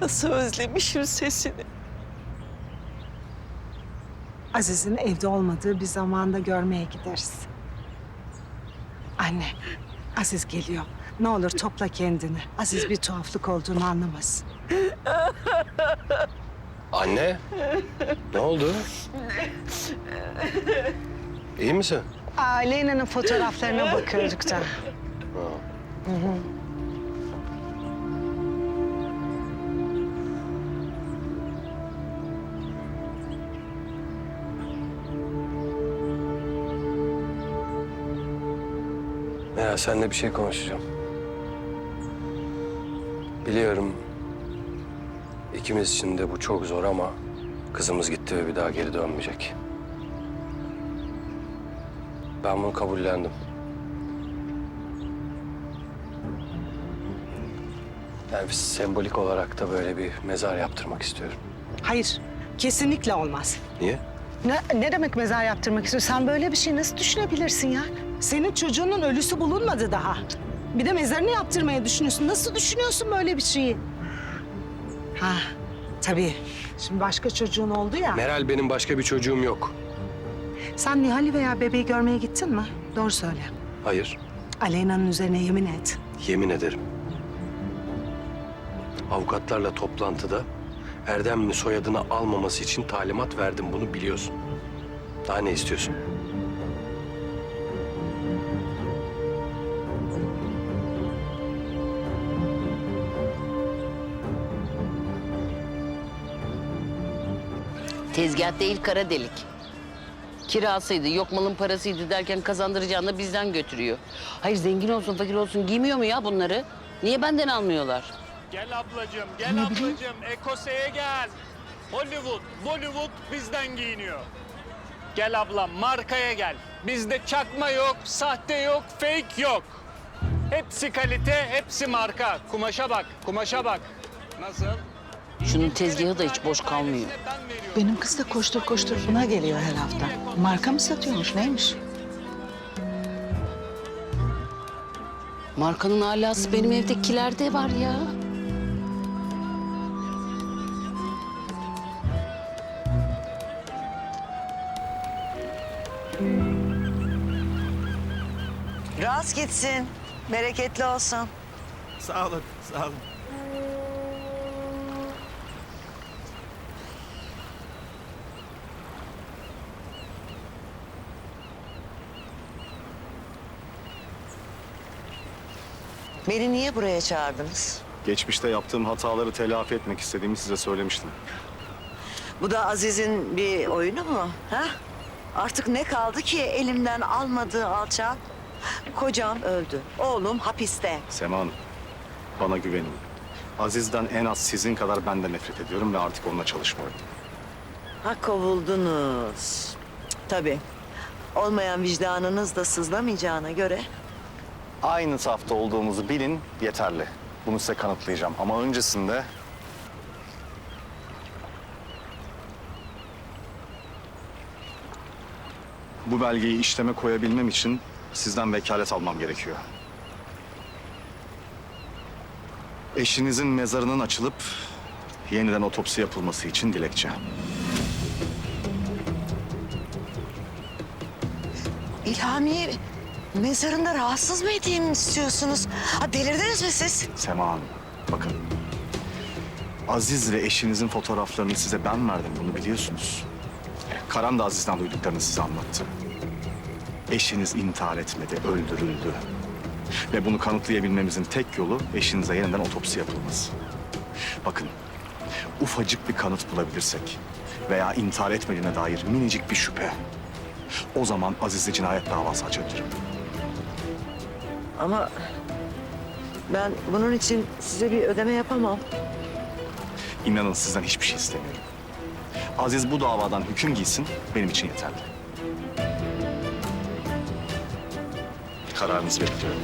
Nasıl özlemişim sesini. Aziz'in evde olmadığı bir zamanda görmeye gideriz. Anne, Aziz geliyor. Ne olur topla kendini. Aziz bir tuhaflık olduğunu anlamasın. Anne, ne oldu? İyi misin? Aleyna'nın fotoğraflarına bakıyorduk da. Meral seninle bir şey konuşacağım. Biliyorum ikimiz için de bu çok zor ama kızımız gitti ve bir daha geri dönmeyecek. Ben bunu kabullendim. Yani sembolik olarak da böyle bir mezar yaptırmak istiyorum. Hayır, kesinlikle olmaz. Niye? Ne, ne demek mezar yaptırmak istiyorsun? Sen böyle bir şey nasıl düşünebilirsin ya? Senin çocuğunun ölüsü bulunmadı daha. Bir de mezarını yaptırmaya düşünüyorsun. Nasıl düşünüyorsun böyle bir şeyi? Ha, tabii. Şimdi başka çocuğun oldu ya. Meral benim başka bir çocuğum yok. Sen Nihal'i veya bebeği görmeye gittin mi? Doğru söyle. Hayır, Aleyna'nın üzerine yemin et. yemin ederim. Avukatlarla toplantıda Erdem'in soyadını almaması için talimat verdim. Bunu biliyorsun. Daha ne istiyorsun? Tezgah değil kara delik. Kirasıydı, yok malın parasıydı derken kazandıracağını bizden götürüyor. Hayır zengin olsun, fakir olsun giymiyor mu ya bunları? Niye benden almıyorlar? Gel ablacığım, gel ablacığım. Ekose'ye gel. Hollywood, Bollywood bizden giyiniyor. Gel ablam, markaya gel. Bizde çakma yok, sahte yok, fake yok. Hepsi kalite, hepsi marka. Kumaşa bak, kumaşa bak. Nasıl? Şunun tezgahı da hiç boş kalmıyor. Benim kız da koştur koştur buna geliyor her hafta. Marka mı satıyormuş neymiş? Markanın alası benim evdekilerde var ya. Rast gitsin. Bereketli olsun. Sağ olun, sağ olun. Beni niye buraya çağırdınız? Geçmişte yaptığım hataları telafi etmek istediğimi size söylemiştim. Bu da Aziz'in bir oyunu mu? Ha? Artık ne kaldı ki elimden almadığı alçak? Kocam öldü. Oğlum hapiste. Sema Hanım, bana güvenin. Aziz'den en az sizin kadar ben de nefret ediyorum ve artık onunla çalışmıyorum. Ha kovuldunuz. Cık, Tabii. Olmayan vicdanınız da sızlamayacağına göre Aynı safta olduğumuzu bilin yeterli. Bunu size kanıtlayacağım ama öncesinde... Bu belgeyi işleme koyabilmem için sizden vekalet almam gerekiyor. Eşinizin mezarının açılıp yeniden otopsi yapılması için dilekçe. İlhami'yi mezarında rahatsız mı edeyim istiyorsunuz? Ha delirdiniz mi siz? Sema Hanım, bakın. Aziz ve eşinizin fotoğraflarını size ben verdim, bunu biliyorsunuz. Karan da Aziz'den duyduklarını size anlattı. Eşiniz intihar etmedi, öldürüldü. Ve bunu kanıtlayabilmemizin tek yolu eşinize yeniden otopsi yapılması. Bakın, ufacık bir kanıt bulabilirsek veya intihar etmediğine dair minicik bir şüphe... ...o zaman Aziz'e cinayet davası açabilirim. Ama ben bunun için size bir ödeme yapamam. İnanın sizden hiçbir şey istemiyorum. Aziz bu davadan hüküm giysin, benim için yeterli. kararınızı bekliyorum.